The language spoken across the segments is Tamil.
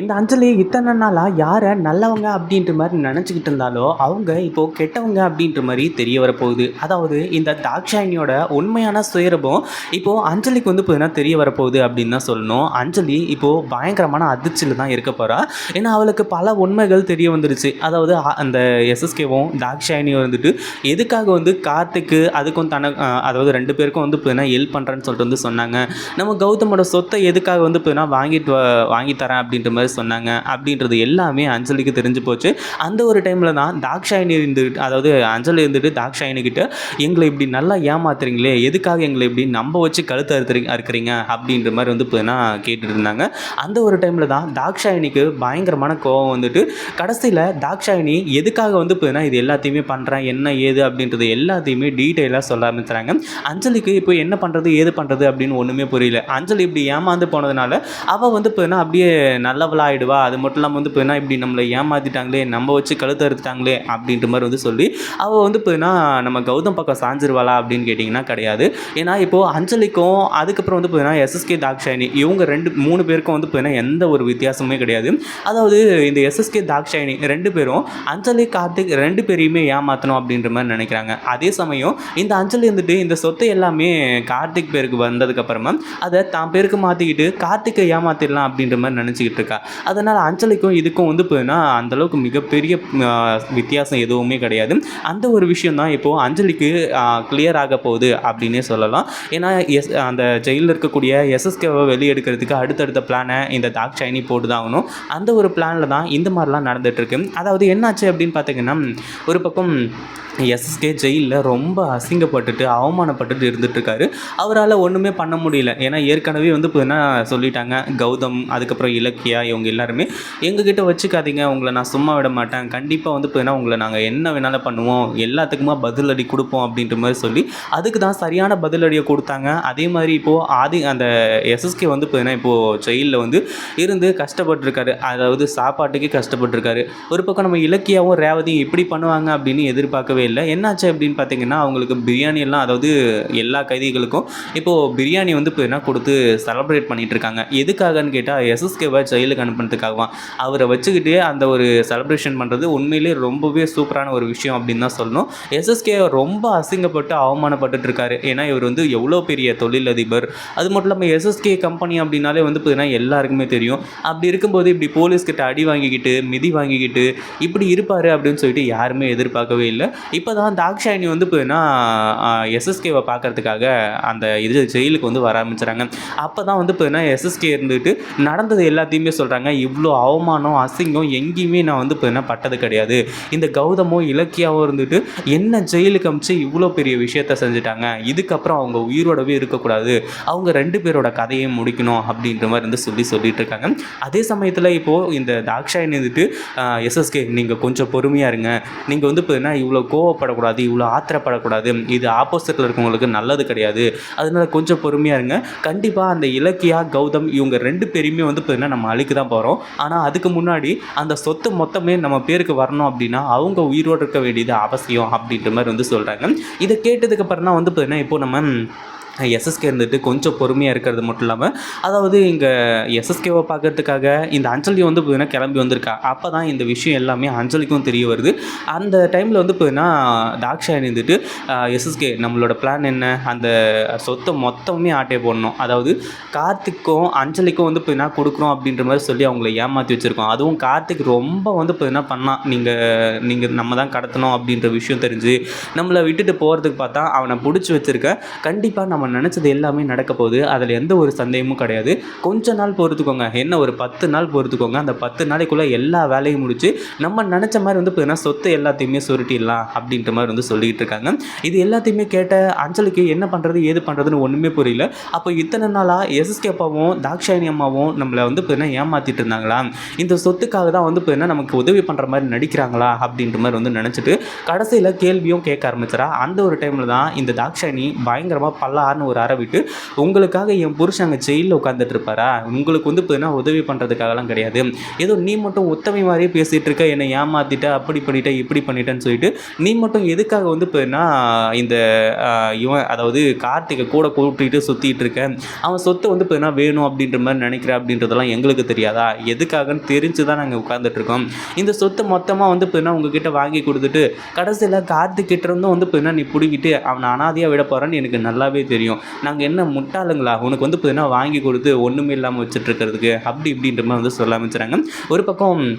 இந்த அஞ்சலி இத்தனை நாளாக யாரை நல்லவங்க அப்படின்ற மாதிரி நினச்சிக்கிட்டு இருந்தாலோ அவங்க இப்போது கெட்டவங்க அப்படின்ற மாதிரி தெரிய வரப்போகுது. அதாவது இந்த தாக்ஷாயினியோட உண்மையான சுயரபம் இப்போது அஞ்சலிக்கு வந்து பார்த்தீங்கன்னா தெரிய வரப்போகுது அப்படின்னு தான் சொல்லணும். அஞ்சலி இப்போது பயங்கரமான அதிர்ச்சியில் தான் இருக்க போகிறா ஏன்னா அவளுக்கு பல உண்மைகள் தெரிய வந்துருச்சு. அதாவது அ- அந்த எஸ்எஸ்கேவும் தாக்ஷாயினியும் வந்துட்டு எதுக்காக வந்து கார்த்திக்கு அதுக்கும் தன அதாவது ரெண்டு பேருக்கும் வந்து பார்த்தீங்கன்னா ஹெல்ப் பண்ணுறேன்னு சொல்லிட்டு வந்து சொன்னாங்க. நம்ம கௌதமோட சொத்தை எதுக்காக வந்து பார்த்தீங்கன்னா வாங்கிட்டு வ- வாங்கி தரேன் அப்படின்ற மாதிரி சொன்னாங்க அப்படின்றது எல்லாமே அஞ்சலிக்கு தெரிஞ்சு போச்சு. அந்த ஒரு டைமில் தான் தாக்ஷாயினி இருந்துட்டு அதாவது அஞ்சலி இருந்துட்டு தாக்ஷாயினிக்கிட்ட எங்களை இப்படி நல்லா ஏமாத்துறீங்களே எதுக்காக எங்களை இப்படி நம்ப வச்சு கழுத்து அறுத்துறீங்க அறுக்குறீங்க அப்படின்ற மாதிரி வந்து பார்த்தீங்கன்னா கேட்டுட்டு இருந்தாங்க. அந்த ஒரு டைமில் தான் தாக்ஷாயினிக்கு பயங்கரமான கோவம் வந்துட்டு கடைசியில் தாக்ஷாயினி எதுக்காக வந்து பார்த்தீங்கன்னா இது எல்லாத்தையுமே பண்ணுறேன் என்ன ஏது அப்படின்றது எல்லாத்தையுமே டீட்டெயிலாக சொல்ல ஆரம்பிச்சுறாங்க அஞ்சலிக்கு இப்போ என்ன பண்ணுறது ஏது பண்ணுறது அப்படின்னு ஒன்றுமே புரியல. அஞ்சலி இப்படி ஏமாந்து போனதுனால அவள் வந்து பார்த்தீங்கன்னா அப்படியே நல்லவளாகிடுவா அது மட்டும் இல்லாமல் வந்து பார்த்தீங்கன்னா இப்படி நம்மளை ஏமாற்றிட்டாங்களே நம்ம வச்சு கழுத்து அறுத்துட்டாங்களே அப்படின்ற மாதிரி வந்து சொல்லி அவள் வந்து பார்த்தீங்கன்னா நம்ம கௌதம் பக்கம் சாஞ்சிருவாளா அப்படின்னு கேட்டிங்கன்னா கிடையாது. ஏன்னா இப்போது அஞ்சலிக்கும் அதுக்கப்புறம் வந்து பார்த்தீங்கன்னா எஸ்எஸ்கே தாக்ஷாயினி இவங்க ரெண்டு மூணு பேருக்கும் வந்து பார்த்தீங்கன்னா எந்த ஒரு வித்தியாசமே கிடையாது. அதாவது இந்த எஸ்எஸ்கே தாக்ஷாயினி ரெண்டு பேரும் அஞ்சலி கார்த்திக் ரெண்டு பேரையுமே ஏமாற்றணும் அப்படின்ற மாதிரி நினைக்கிறாங்க. அதே சமயம் இந்த அஞ்சலி வந்துட்டு இந்த சொத்தை எல்லாமே கார்த்திக் பேருக்கு வந்ததுக்கப்புறமா அதை தான் பேருக்கு மாற்றிக்கிட்டு கார்த்திகை ஏமாற்றிடலாம் அப்படின்ற மாதிரி நினச்சிக்கிட்டு இருக்கா. அதனால் அஞ்சலிக்கும் இதுக்கும் வந்து போனால் அந்தளவுக்கு மிகப்பெரிய வித்தியாசம் எதுவுமே கிடையாது. அந்த ஒரு விஷயம் தான் இப்போது அஞ்சலிக்கு கிளியர் ஆக போகுது அப்படின்னே சொல்லலாம். ஏன்னா எஸ் அந்த ஜெயிலில் இருக்கக்கூடிய எஸ்எஸ்கேவை வெளியெடுக்கிறதுக்கு அடுத்தடுத்த பிளானை இந்த தாக்ஷாயினி போட்டு தான் ஆகணும். அந்த ஒரு பிளானில் தான் இந்த மாதிரிலாம் நடந்துகிட்ருக்கு அதாவது என்னாச்சு அப்படின்னு பார்த்தீங்கன்னா ஒரு பக்கம் எஸ்எஸ்கே ஜெயிலில் ரொம்ப அசிங்கப்பட்டுட்டு அவமானப்பட்டுட்டு இருந்துகிட்ருக்காரு அவரால் ஒன்றுமே பண்ண முடியல. ஏன்னா ஏற்கனவே வந்து பார்த்தீங்கன்னா சொல்லிட்டாங்க கௌதம் அதுக்கப்புறம் இலக்கியா இவங்க எல்லாருமே எங்ககிட்ட வச்சுக்காதீங்க உங்களை நான் சும்மா விட மாட்டேன். கண்டிப்பாக வந்து பார்த்தீங்கன்னா உங்களை நாங்கள் என்ன வேணாலும் பண்ணுவோம். எல்லாத்துக்குமா பதிலடி கொடுப்போம் அப்படின்ற மாதிரி சொல்லி அதுக்கு தான் சரியான பதிலடியை கொடுத்தாங்க. அதே மாதிரி இப்போது ஆதி அந்த எஸ்எஸ்கே வந்து பார்த்தீங்கன்னா இப்போது ஜெயிலில் வந்து இருந்து கஷ்டப்பட்டிருக்காரு. அதாவது சாப்பாட்டுக்கே கஷ்டப்பட்டிருக்காரு. ஒரு பக்கம் நம்ம இலக்கியாவும் ரேவதியும் இப்படி பண்ணுவாங்க அப்படின்னு எதிர்பார்க்கவே இல்லை. என்னாச்சு அப்படின்னு பார்த்தீங்கன்னா அவங்களுக்கு பிரியாணி எல்லாம் அதாவது எல்லா கைதிகளுக்கும் இப்போது பிரியாணி வந்து இப்போ என்ன கொடுத்து செலப்ரேட் பண்ணிகிட்டு இருக்காங்க. எதுக்காகன்னு கேட்டால் எஸ்எஸ்கேவை ஜெயிலுக்கு அனுப்புறதுக்காகவாம் அவரை வச்சுக்கிட்டே அந்த ஒரு செலிப்ரேஷன் பண்ணுறது உண்மையிலேயே ரொம்பவே சூப்பரான ஒரு விஷயம் அப்படின்னு தான் சொல்லணும். எஸ்எஸ்கே ரொம்ப அசிங்கப்பட்டு அவமானப்பட்டுட்டு இருக்காரு. ஏன்னா இவர் வந்து எவ்வளோ பெரிய தொழிலதிபர். அது மட்டும் இல்லாமல் எஸ்எஸ்கே கம்பெனி அப்படின்னாலே வந்து பார்த்தீங்கன்னா எல்லாருக்குமே தெரியும். அப்படி இருக்கும்போது இப்படி போலீஸ்கிட்ட அடி வாங்கிக்கிட்டு மிதி வாங்கிக்கிட்டு இப்படி இருப்பார் அப்படின்னு சொல்லிட்டு யாருமே எதிர்பார்க்கவே இல்லை. இப்போ தான் தாக்ஷாயினி வந்து பார்த்தீங்கன்னா எஸ்எஸ்கேவை பார்க்கறதுக்காக அந்த இது ஜெயிலுக்கு வந்து வர ஆரம்பிச்சுறாங்க. அப்போ தான் வந்து பார்த்தீங்கன்னா எஸ்எஸ்கே இருந்துட்டு நடந்தது எல்லாத்தையுமே சொல்கிறாங்க இவ்வளோ அவமானம் அசிங்கம் எங்கேயுமே நான் வந்து பார்த்தீங்கன்னா பட்டது கிடையாது. இந்த கௌதமோ இலக்கியாவோ இருந்துட்டு என்ன ஜெயிலுக்கு அமிச்சு இவ்வளோ பெரிய விஷயத்த செஞ்சுட்டாங்க. இதுக்கப்புறம் அவங்க உயிரோடவே இருக்கக்கூடாது. அவங்க ரெண்டு பேரோட கதையை முடிக்கணும் அப்படின்ற மாதிரி வந்து சொல்லி சொல்லிட்டு இருக்காங்க. அதே சமயத்தில் இப்போது இந்த தாக்ஷாயன் இருந்துட்டு எஸ்எஸ்கே நீங்கள் கொஞ்சம் பொறுமையாக இருங்க. நீங்கள் வந்து பார்த்தீங்கன்னா இவ்வளோ கோவப்படக்கூடாது இவ்வளோ ஆத்திரப்படக்கூடாது. இது ஆப்போசிட்டில் இருக்கவங்களுக்கு நல்லது கிடையாது. அதனால கொஞ்சம் பொறுமையாக இருங்க. கண்டிப்பாக அந்த இலக்கியா கௌதம் இவங்க ரெண்டு பேருமே வந்து பார்த்தீங்கன்னா நம்ம அழிக்க தான் போகிறோம் ஆனால் அதுக்கு முன்னாடி அந்த சொத்து மொத்தமே நம்ம பேருக்கு வரணும் அப்படின்னா அவங்க உயிரோடு இருக்க வேண்டியது அவசியம் அப்படின்ற மாதிரி வந்து சொல்கிறாங்க இதை கேட்டதுக்கு அப்புறம் தான் வந்து பார்த்தீங்கன்னா இப்போ நம்ம எஸ்எஸ்கே இருந்துட்டு கொஞ்சம் பொறுமையாக இருக்கிறது மட்டும் இல்லாமல் அதாவது இங்கே எஸ்எஸ்கேவை பார்க்கறதுக்காக இந்த அஞ்சலி வந்து பார்த்தீங்கன்னா கிளம்பி வந்திருக்கா. அப்போ தான் இந்த விஷயம் எல்லாமே அஞ்சலிக்கும் தெரிய வருது. அந்த டைமில் வந்து பார்த்தீங்கன்னா தாக்ஷாயணி இருந்துட்டு எஸ்எஸ்கே நம்மளோட பிளான் என்ன? அந்த சொத்தை மொத்தமே ஆட்டே போடணும். அதாவது கார்த்திக்கும் அஞ்சலிக்கும் வந்து பார்த்தீங்கன்னா கொடுக்குறோம் அப்படின்ற மாதிரி சொல்லி அவங்கள ஏமாற்றி வச்சுருக்கோம். அதுவும் கார்த்திக் ரொம்ப வந்து பார்த்தீங்கன்னா பண்ணான். நீங்கள் நீங்கள் நம்ம தான் கடத்தணும் அப்படின்ற விஷயம் தெரிஞ்சு நம்மளை விட்டுட்டு போகிறதுக்கு பார்த்தா அவனை பிடிச்சி வச்சுருக்க. கண்டிப்பாக நம்ம நம்ம நினச்சது எல்லாமே நடக்க போகுது. அதில் எந்த ஒரு சந்தேகமும் கிடையாது. கொஞ்ச நாள் பொறுத்துக்கோங்க. என்ன ஒரு பத்து நாள் பொறுத்துக்கோங்க. அந்த பத்து நாளைக்குள்ளே எல்லா வேலையும் முடிச்சு நம்ம நினச்ச மாதிரி வந்து பார்த்தீங்கன்னா சொத்து எல்லாத்தையுமே சுருட்டிடலாம் அப்படின்ற மாதிரி வந்து சொல்லிக்கிட்டு இருக்காங்க. இது எல்லாத்தையுமே கேட்ட அஞ்சலிக்கு என்ன பண்ணுறது ஏது பண்ணுறதுன்னு ஒன்றுமே புரியல. அப்போ இத்தனை நாளாக எஸ்எஸ்கே அப்பாவும் தாக்ஷாயினி அம்மாவும் நம்மளை வந்து பார்த்தீங்கன்னா ஏமாற்றிட்டு இருந்தாங்களா? இந்த சொத்துக்காக தான் வந்து பார்த்தீங்கன்னா நமக்கு உதவி பண்ணுற மாதிரி நடிக்கிறாங்களா? அப்படின்ற மாதிரி வந்து நினச்சிட்டு கடைசியில் கேள்வியும் கேட்க ஆரம்பிச்சிடா அந்த ஒரு டைமில் தான் இந்த தாக்ஷாயினி பயங்கரமாக பல்ல பார்னு ஒரு அறை விட்டு உங்களுக்காக என் புருஷன் அங்கே ஜெயிலில் உட்காந்துட்டு இருப்பாரா? உங்களுக்கு வந்து பார்த்தீங்கன்னா உதவி பண்ணுறதுக்காகலாம் கிடையாது. ஏதோ நீ மட்டும் ஒத்தமை மாதிரியே பேசிகிட்டு இருக்க என்னை ஏமாற்றிட்ட அப்படி பண்ணிட்ட இப்படி பண்ணிட்டேன்னு சொல்லிட்டு நீ மட்டும் எதுக்காக வந்து பார்த்தீங்கன்னா இந்த இவன் அதாவது கார்த்திகை கூட கூட்டிகிட்டு சுற்றிட்டு இருக்க? அவன் சொத்தை வந்து பார்த்தீங்கன்னா வேணும் அப்படின்ற மாதிரி நினைக்கிற அப்படின்றதெல்லாம் எங்களுக்கு தெரியாதா? எதுக்காகன்னு தெரிஞ்சு தான் நாங்கள் உட்காந்துட்ருக்கோம் இந்த சொத்தை மொத்தமாக வந்து பார்த்தீங்கன்னா உங்ககிட்ட வாங்கி கொடுத்துட்டு கடைசியில் கார்த்திகிட்ட இருந்தும் வந்து பார்த்தீங்கன்னா நீ பிடிக்கிட்டு அவனை அனாதையாக விட போகிறான்னு எனக்கு நல்லாவே தெரியும். நாங்கள் என்ன முட்டாளுங்களா? உனக்கு வந்து பார்த்தீங்கன்னா வாங்கி கொடுத்து ஒன்றுமே இல்லாமல் வச்சுட்டு இருக்கிறதுக்கு. அப்படி இப்படின்ற மாதிரி வந்து சொல்ல ஆரம்பிச்சுறாங்க. ஒரு பக்கம்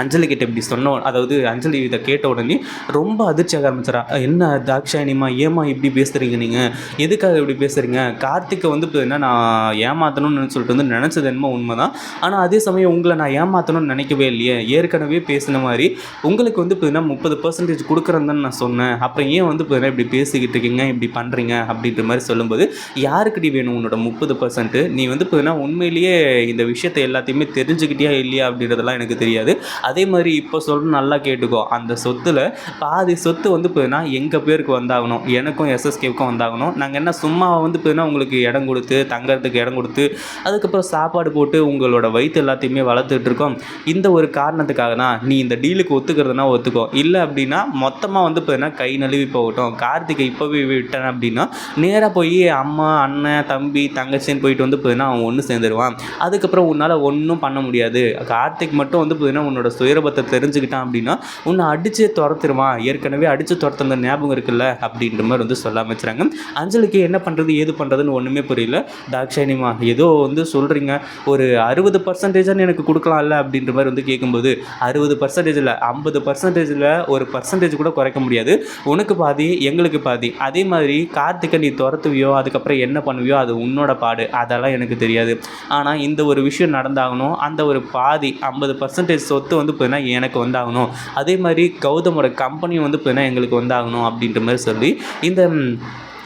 அஞ்சலி கிட்ட இப்படி சொன்னோம் அதாவது அஞ்சலி இதை கேட்ட உடனே ரொம்ப அதிர்ச்சியாக ஆரம்பிச்சிடா என்ன தாக்ஷாயணிமா ஏமா இப்படி பேசுகிறீங்க நீங்கள் எதுக்காக இப்படி பேசுகிறீங்க கார்த்திக்கை வந்து இப்போ என்ன நான் ஏமாற்றணும்னு சொல்லிட்டு வந்து நினச்சது என்னமோ உண்மை தான் ஆனால் அதே சமயம் உங்களை நான் ஏமாற்றணும்னு நினைக்கவே இல்லையே. ஏற்கனவே பேசின மாதிரி உங்களுக்கு வந்து இப்போ என்ன முப்பது பர்சன்டேஜ் கொடுக்குறேன்னு நான் சொன்னேன். அப்புறம் ஏன் வந்து இப்போ என்ன இப்படி பேசிக்கிட்டு இருக்கீங்க? இப்படி பண்ணுறீங்க அப்படின்ற மாதிரி சொல்லும்போது யாருக்குடி வேணும் உன்னோட முப்பது பர்சன்ட்டு நீ வந்து இப்போ என்ன உண்மையிலேயே இந்த விஷயத்தை எல்லாத்தையுமே தெரிஞ்சுக்கிட்டியா இல்லையா? அப்படின்றதெல்லாம் எனக்கு தெரியாது. அதே மாதிரி இப்போ சொல்கிற நல்லா கேட்டுக்கோ. அந்த சொத்தில் பாதி சொத்து வந்து போதுன்னா எங்கள் பேருக்கு வந்தாகணும். எனக்கும் எஸ்எஸ்கேவுக்கும் வந்தாகணும். நாங்கள் என்ன சும்மா வந்து போதுன்னா உங்களுக்கு இடம் கொடுத்து தங்கறதுக்கு இடம் கொடுத்து அதுக்கப்புறம் சாப்பாடு போட்டு உங்களோட வயிற்று எல்லாத்தையுமே வளர்த்துட்டு இருக்கோம். இந்த ஒரு காரணத்துக்காக தான் நீ இந்த டீலுக்கு ஒத்துக்கிறதுனா ஒத்துக்கோ. இல்லை அப்படின்னா மொத்தமாக வந்து போதுன்னா கை நழுவி போகட்டும். கார்த்திகை இப்போவே விட்டேன் அப்படின்னா நேராக போய் அம்மா அண்ணன் தம்பி தங்கச்சின்னு போயிட்டு வந்து போதுன்னா அவன் ஒன்று சேர்ந்துருவான். அதுக்கப்புறம் உன்னால் ஒன்றும் பண்ண முடியாது. கார்த்திக் மட்டும் வந்து போதுன்னா உன்னோட சுயரபத்தை தெரிஞ்சுக்கிட்டான் அப்படின்னா உன்னை அடித்து துரத்துருவான் ஏற்கனவே அடித்து துரத்துன ஞாபகம் இருக்குல்ல? அப்படின்ற மாதிரி வந்து சொல்ல ஆரம்பிச்சுறாங்க. அஞ்சலிக்கு என்ன பண்ணுறது ஏது பண்ணுறதுன்னு ஒன்றுமே புரியல. தாக்ஷாயினிமா ஏதோ வந்து சொல்கிறீங்க ஒரு அறுபது பர்சன்டேஜான்னு எனக்கு கொடுக்கலாம்ல? அப்படின்ற மாதிரி வந்து கேட்கும்போது அறுபது பர்சன்டேஜில் ஐம்பது பர்சன்டேஜில் ஒரு பர்சன்டேஜ் கூட குறைக்க முடியாது. உனக்கு பாதி எங்களுக்கு பாதி. அதே மாதிரி கார்த்திகை நீ துரத்துவியோ அதுக்கப்புறம் என்ன பண்ணுவியோ அது உன்னோட பாடு. அதெல்லாம் எனக்கு தெரியாது. ஆனால் இந்த ஒரு விஷயம் நடந்தாகணும். அந்த ஒரு பாதி ஐம்பது பர்சன்டேஜ் சொத்து வந்து பார்த்தீங்கன்னா எனக்கு வந்தாகணும். அதே மாதிரி கௌதமோட கம்பெனி வந்து பார்த்தீங்கன்னா எங்களுக்கு வந்தாகணும் அப்படின்ற மாதிரி சொல்லி இந்த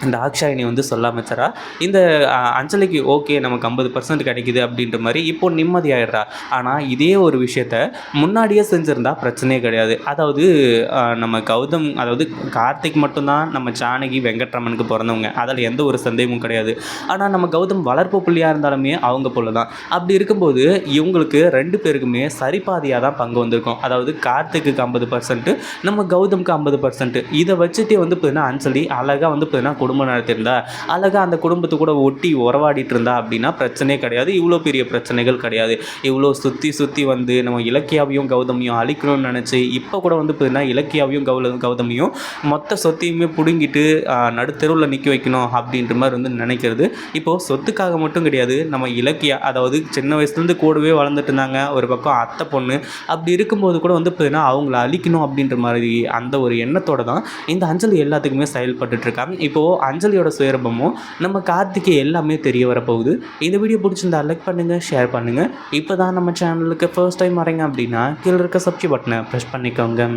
அந்த இந்த ஆக்ஷாயினி வந்து சொல்ல இந்த அஞ்சலிக்கு ஓகே நமக்கு ஐம்பது பர்சன்ட் கிடைக்குது அப்படின்ற மாதிரி இப்போ நிம்மதியாயிடுறா. ஆனால் இதே ஒரு விஷயத்த முன்னாடியே செஞ்சுருந்தா பிரச்சனையே கிடையாது. அதாவது நம்ம கௌதம் அதாவது கார்த்திக் மட்டும்தான் நம்ம ஜானகி வெங்கட்ரமனுக்கு பிறந்தவங்க. அதில் எந்த ஒரு சந்தேகமும் கிடையாது. ஆனால் நம்ம கௌதம் வளர்ப்பு புள்ளியாக இருந்தாலுமே அவங்க போல தான் அப்படி இருக்கும்போது இவங்களுக்கு ரெண்டு பேருக்குமே சரிபாதியாக தான் பங்கு வந்திருக்கும். அதாவது கார்த்திக்கு ஐம்பது பர்சன்ட்டு நம்ம கௌதம்க்கு ஐம்பது பர்சன்ட்டு இதை வச்சுட்டே வந்து பார்த்தீங்கன்னா அஞ்சலி அழகாக வந்து பார்த்தீங்கன்னா குடும்பம் நடத்தியிருந்தா அழகாக அந்த குடும்பத்து கூட ஒட்டி உறவாடிட்டு இருந்தா அப்படின்னா பிரச்சனையே கிடையாது. இவ்வளோ பெரிய பிரச்சனைகள் கிடையாது. இவ்வளோ சுற்றி சுற்றி வந்து நம்ம இலக்கியாவையும் கௌதமியும் அழிக்கணும்னு நினச்சி இப்போ கூட வந்து பார்த்தீங்கன்னா இலக்கியாவையும் கௌல கௌதமியும் மொத்த சொத்தையுமே பிடுங்கிட்டு நடுத்தெருவில் நிற்க வைக்கணும் அப்படின்ற மாதிரி வந்து நினைக்கிறது. இப்போது சொத்துக்காக மட்டும் கிடையாது. நம்ம இலக்கியா அதாவது சின்ன வயசுலேருந்து கூடவே வளர்ந்துட்டு இருந்தாங்க. ஒரு பக்கம் அத்தை பொண்ணு. அப்படி இருக்கும்போது கூட வந்து பார்த்தீங்கன்னா அவங்கள அழிக்கணும் அப்படின்ற மாதிரி அந்த ஒரு எண்ணத்தோட தான் இந்த அஞ்சலி எல்லாத்துக்குமே செயல்பட்டுட்டு இப்போது அஞ்சலியோட சுயரபமும் நம்ம கார்த்திகை எல்லாமே தெரிய வரப்போகுது. இந்த வீடியோ பிடிச்சிருந்தா லைக் பண்ணுங்கள் ஷேர் பண்ணுங்கள் இப்போ தான் நம்ம சேனலுக்கு ஃபர்ஸ்ட் டைம் வரீங்க அப்படின்னா கீழே இருக்க சப்ஸ்கிரைப் பட்டனை ப்ரெஸ் பண்ணிக்கோங்க.